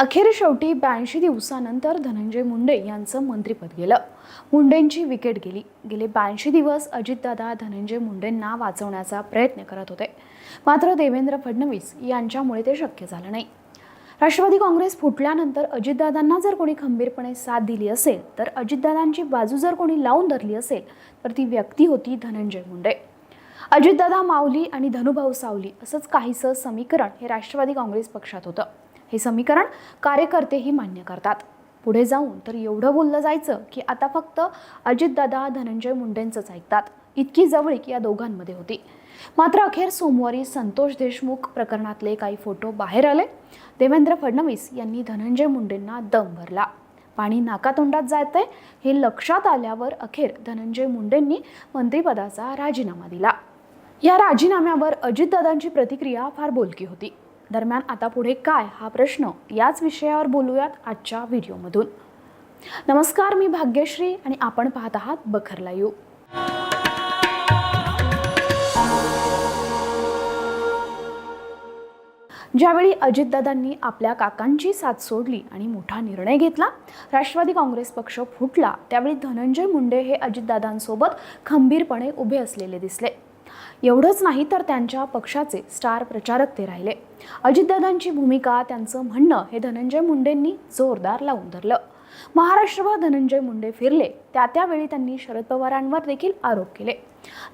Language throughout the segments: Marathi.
अखेर शेवटी ब्याऐंशी दिवसानंतर धनंजय मुंडे यांचं मंत्रिपद गेलं. मुंडेंची विकेट गेली. गेले ब्याऐंशी दिवस अजितदादा धनंजय मुंडेंना वाचवण्याचा प्रयत्न करत होते. मात्र देवेंद्र फडणवीस यांच्यामुळे ते शक्य झालं नाही. राष्ट्रवादी काँग्रेस फुटल्यानंतर अजितदादांना जर कोणी खंबीरपणे साथ दिली असेल तर अजितदादांची बाजू जर कोणी लावून धरली असेल तर ती व्यक्ती होती धनंजय मुंडे. अजितदादा माऊली आणि धनुभाऊ सावली असंच काहीसं समीकरण हे राष्ट्रवादी काँग्रेस पक्षात होतं. हे समीकरण कार्यकर्तेही मान्य करतात. पुढे जाऊन तर एवढं बोललं जायचं की आता फक्त अजितदादा धनंजय मुंडेंचंच ऐकतात. इतकी जवळीक या दोघांमध्ये होती. मात्र अखेर सोमवारी संतोष देशमुख प्रकरणातले काही फोटो बाहेर आले. देवेंद्र फडणवीस यांनी धनंजय मुंडेंना दम भरला. पाणी नाकातोंडात जाते हे लक्षात आल्यावर अखेर धनंजय मुंडेंनी मंत्रिपदाचा राजीनामा दिला. या राजीनाम्यावर अजितदादांची प्रतिक्रिया फार बोलकी होती. दरम्यान आता पुढे काय हा प्रश्न याच विषयावर बोलूयात आजच्या व्हिडिओमधून. नमस्कार मी भाग्यश्री आणि आपण पाहत आहात बखरला यू ज्यावेळी अजितदादांनी आपल्या काकांची साथ सोडली आणि मोठा निर्णय घेतला राष्ट्रवादी काँग्रेस पक्ष फुटला त्यावेळी धनंजय मुंडे हे अजितदादांसोबत खंबीरपणे उभे असलेले दिसले. एवढंच नाही तर त्यांच्या पक्षाचे स्टार प्रचारक ते राहिले. अजितदादांची भूमिका त्यांचं म्हणणं हे धनंजय मुंडेंनी जोरदार लावून धरलं. महाराष्ट्रभर धनंजय मुंडे फिरले त्या त्यावेळी त्यांनी शरद पवारांवर देखील आरोप केले.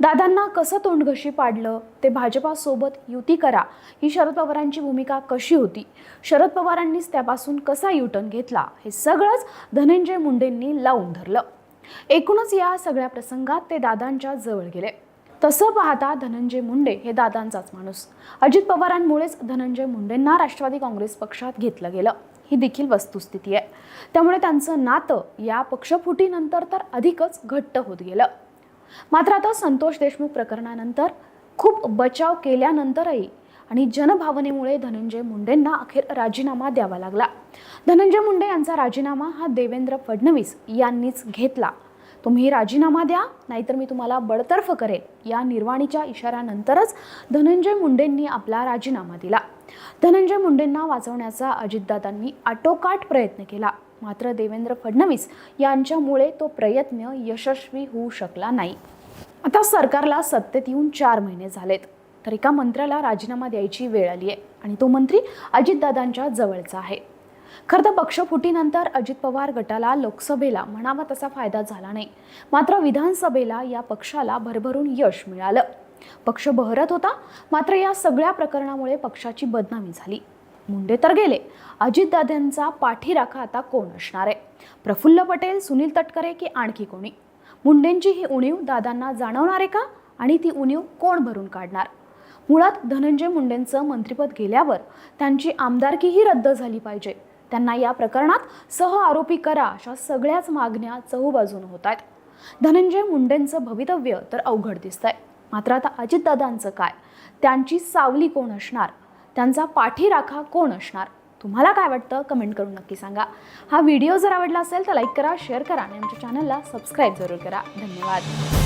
दादांना कसं तोंडघशी पाडलं ते भाजपासोबत युती करा ही शरद पवारांची भूमिका कशी होती? शरद पवारांनीच त्यापासून कसा युटर्न घेतला? हे सगळंच धनंजय मुंडेंनी लावून धरलं. एकूणच या सगळ्या प्रसंगात ते दादांच्या जवळ गेले. तसं पाहता धनंजय मुंडे हे दादांचाच माणूस. अजित पवारांमुळेच धनंजय मुंडेंना राष्ट्रवादी काँग्रेस पक्षात घेतलं गेलं. ही देखील वस्तुस्थिती आहे. त्यामुळे त्यांचं नातं या पक्षफुटीनंतर तर अधिकच घट्ट होत गेलं. मात्र आता संतोष देशमुख प्रकरणानंतर खूप बचाव केल्यानंतरही आणि जनभावनेमुळे धनंजय मुंडेंना अखेर राजीनामा द्यावा लागला. धनंजय मुंडे यांचा राजीनामा हा देवेंद्र फडणवीस यांनीच घेतला. तुम्ही राजीनामा द्या नाहीतर मी तुम्हाला बडतर्फ करेल या निर्वाणीच्या इशाऱ्यानंतरच धनंजय मुंडेंनी आपला राजीनामा दिला. धनंजय मुंडेंना वाचवण्याचा अजितदादांनी आटोकाट प्रयत्न केला. मात्र देवेंद्र फडणवीस यांच्यामुळे तो प्रयत्न यशस्वी होऊ शकला नाही. आता सरकारला सत्तेत येऊन चार महिने झालेत. तर एका मंत्र्याला राजीनामा द्यायची वेळ आली आहे आणि तो मंत्री अजितदादांच्या जवळचा आहे. खरं तर पक्षफुटीनंतर अजित पवार गटाला लोकसभेला म्हणावा तसा फायदा झाला नाही. मात्र विधानसभेला या पक्षाला भरभरून यश मिळालं. पक्ष बहरत होता मात्र या सगळ्या प्रकरणामुळे पक्षाची बदनामी झाली. मुंडे तर गेले. अजितदादांचा पाठीराखा आता कोण असणार आहे? प्रफुल्ल पटेल सुनील तटकरे की आणखी कोणी? मुंडेंची ही उणीव दादांना जाणवणार आहे का? आणि ती उणीव कोण भरून काढणार? मुळात धनंजय मुंडेंचं मंत्रिपद गेल्यावर त्यांची आमदारकीही रद्द झाली पाहिजे. त्यांना या प्रकरणात सह आरोपी करा अशा सगळ्याच मागण्या चहूबाजून होत आहेत धनंजय मुंडेंचं भवितव्य तर अवघड दिसतंय. मात्र आता अजितदादांचं काय? त्यांची सावली कोण असणार? त्यांचा पाठीराखा कोण असणार? तुम्हाला काय वाटतं? कमेंट करून नक्की सांगा. हा व्हिडिओ जर आवडला असेल तर लाईक करा शेअर करा आणि आमच्या चॅनलला सबस्क्राईब जरूर करा. धन्यवाद.